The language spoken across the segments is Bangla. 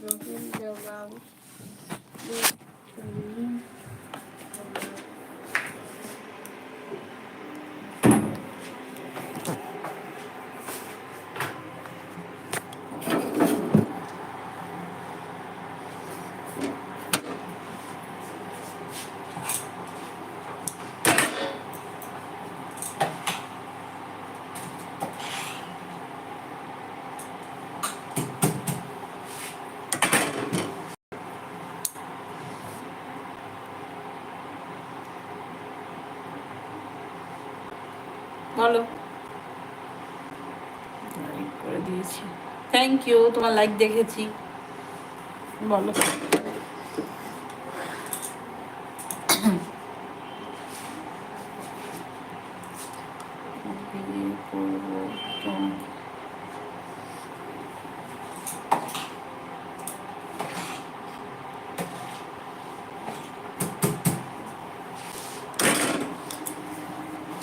Vamos jogar. বলো লাইক করে দিয়েছি। থ্যাংক ইউ তোমার লাইক দেখেছি। বলো বিয়ে করব তোমাকে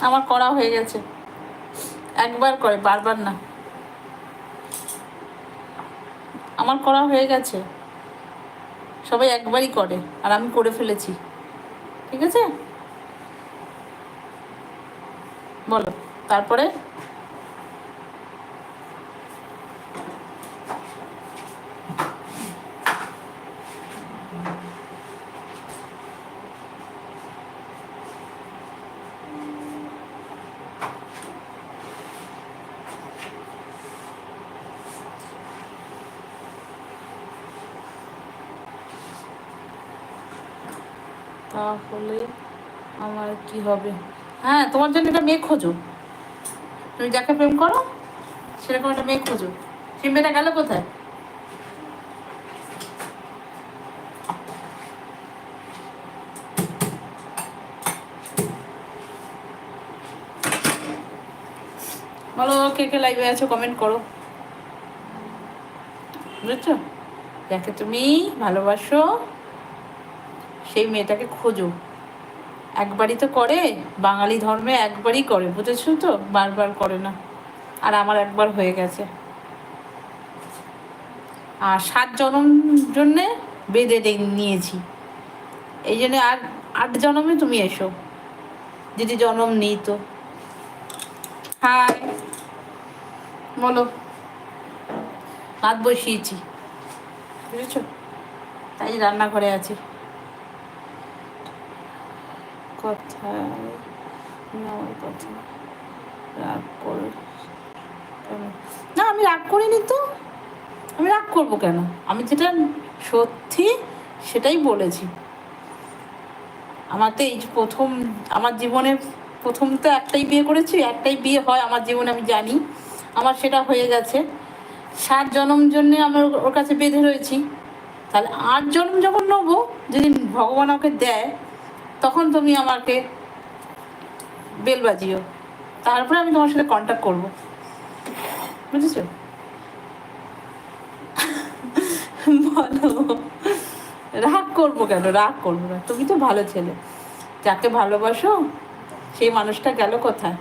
আমার করা হয়ে গেছে। একবার করে, বারবার না। আমার করা হয়ে গেছে। সবাই একবারই করে, আর আমি করে ফেলেছি। ঠিক আছে? বলো, তারপরে? তাহলে আমার কি হবে? হ্যাঁ তোমার জন্য একটা মেয়ে খোঁজো। তুমি যাকে প্রেম করো, সেরকম একটা মেয়ে খোঁজো। সেই মেয়েটা গেল কোথায়? বলো, কে কে লাইভে আছো কমেন্ট করো। বুঝেছ? যাকে তুমি ভালোবাসো সেই মেয়েটাকে খোঁজো। একবারই তো করে, বাঙালি ধর্মে একবারই করে, বুঝেছ তো? বারবার করে না। আর আমার একবার হয়ে গেছে। আর সাত জনম জন্যে বেঁধে নিয়েছি। এই জন্যে আর আট জনমে তুমি এসো। যদি জনম নেই তো। হাই। বলো। ভাত বসিয়েছি। বুঝেছ? তাই রান্নাঘরে আছি। আমার কথা। রাগ করে না, আমি রাগ করিনি তো। আমি রাগ করব কেন? আমি যেটা সত্যি সেটাই বলেছি। আমার তো এই প্রথম আমার জীবনে প্রথম তো একটাই বিয়ে করেছি, একটাই বিয়ে হয় আমার জীবনে, আমি জানি। আমার সেটা হয়ে গেছে। সাত জনম জন্যে আমি ওর- কাছে বেঁধে রয়েছি। তাহলে আট জন্ম যখন নেব যদি ভগবান ওকে দেয় তখন তুমি আমাকে বেল বাজিও। তারপরে আমি তোমার সাথে কন্ট্যাক্ট করব। বুঝেছ? বলো। রাগ করব কেন? রাগ করব না। তুমি তো ভালো ছেলে। যাকে ভালোবাসো, সেই মানুষটা গেল কোথায়?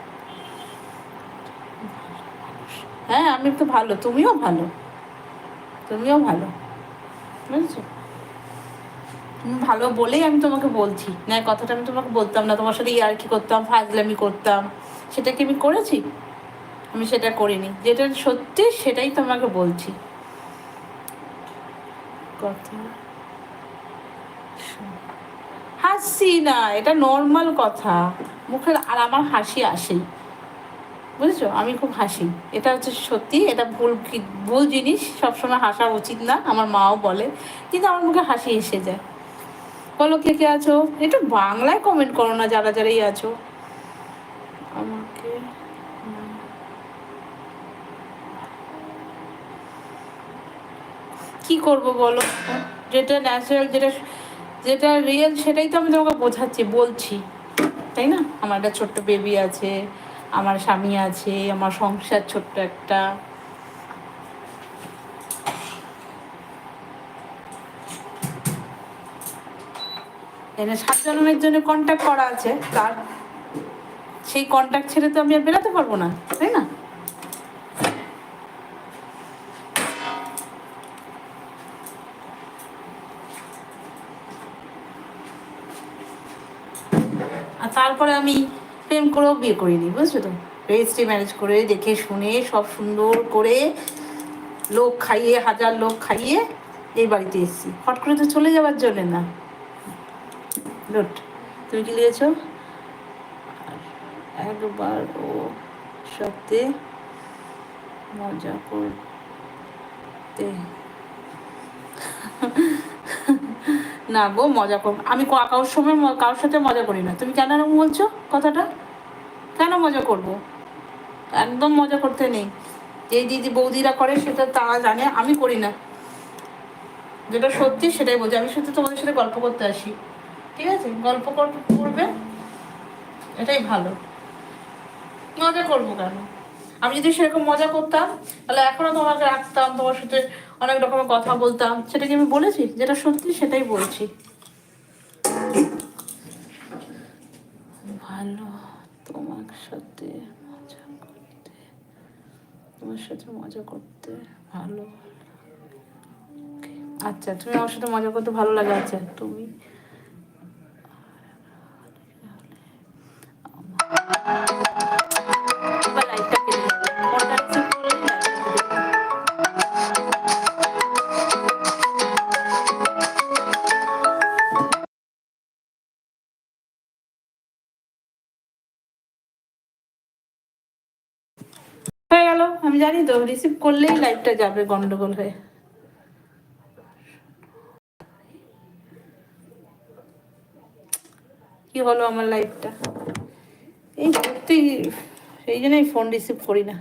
হ্যাঁ আমি তো ভালো। তুমিও ভালো। তুমিও ভালো। বুঝেছ? ভালো বলেই আমি তোমাকে বলছি। না কথাটা আমি তোমাকে বলতাম না, তোমার সাথে ইয়ার্কি করতাম, ফাজলামি করতাম। সেটা কি আমি করেছি? আমি সেটা করিনি। যেটা সত্যি সেটাই তোমাকে বলছি। কথা হাসছি না, এটা নর্মাল কথা। মুখের আর আমার হাসি আসেই। বুঝেছ? আমি খুব হাসি। এটা হচ্ছে সত্যি, এটা ভুল কি- ভুল জিনিস। সবসময় হাসা উচিত না, আমার মাও বলে। কিন্তু আমার মুখে হাসি এসে যায়। বলো কে কে আছো? একটু বাংলায় কমেন্ট করো না যারা যারাই আছো। আমাকে কি করব বলো? যেটা ন্যাচারাল যেটা যেটা রিয়েল সেটাই তো আমি তোমাকে বোঝাচ্ছি, বলছি। তাই না? আমার একটা ছোট্ট বেবি আছে, আমার স্বামী আছে, আমার সংসার ছোট্ট একটা। এনে সাত জনের জন্য কন্ট্যাক্ট করা আছে। তার সেই কন্ট্যাক্ট ছেড়ে তো আমি আর বেরোতে পারব না, তাই না? আর তারপরে আমি প্রেম করেও বিয়ে করিনি, বুঝছ তো? রেজিস্ট্রি ম্যারেজ করে, দেখে শুনে সব সুন্দর করে লোক খাইয়ে, হাজার লোক খাইয়ে এই বাড়িতে এসেছি। হট করে তো চলে যাওয়ার জন্য না। লোট। তুমি কি নিয়েছো একবার ও সাথে মজা করতে। না গো, মজা করব আমি কারোর সময় কারোর সাথে মজা করি না। তুমি কেন বলছো কথাটা? কেন মজা করব? একদম মজা করতে নেই। যে দিদি বৌদিরা করে সেটা তারা জানে, আমি করি না। যেটা সত্যি সেটাই বলছি। আমি শুধু তোমাদের সাথে গল্প করতে আসি। ঠিক আছে? গল্প কর- করবে? এটাই ভালো। মজা করব কেন? আমি যদি সেরকম মজা করতাম, তাহলে এখনও তোমাকে রাখতাম, তোমার সাথে অনেক রকমের কথা বলতাম। সেটা কি আমি বলেছি? যেটা সত্যি সেটাই বলছি। ভালো তোমার সাথে মজা করতে, তোমার সাথে মজা করতে ভালো আচ্ছা তুমি আমার সাথে মজা করতে ভালো লাগে? আচ্ছা তুমি আমি জানি তো রিসিভ করলেই লাইফটা যাবে গন্ডগোল হয়ে। কি হলো আমার লাইফটা এই সত্যি সেই জন্যই ফোন রিসিভ করি না।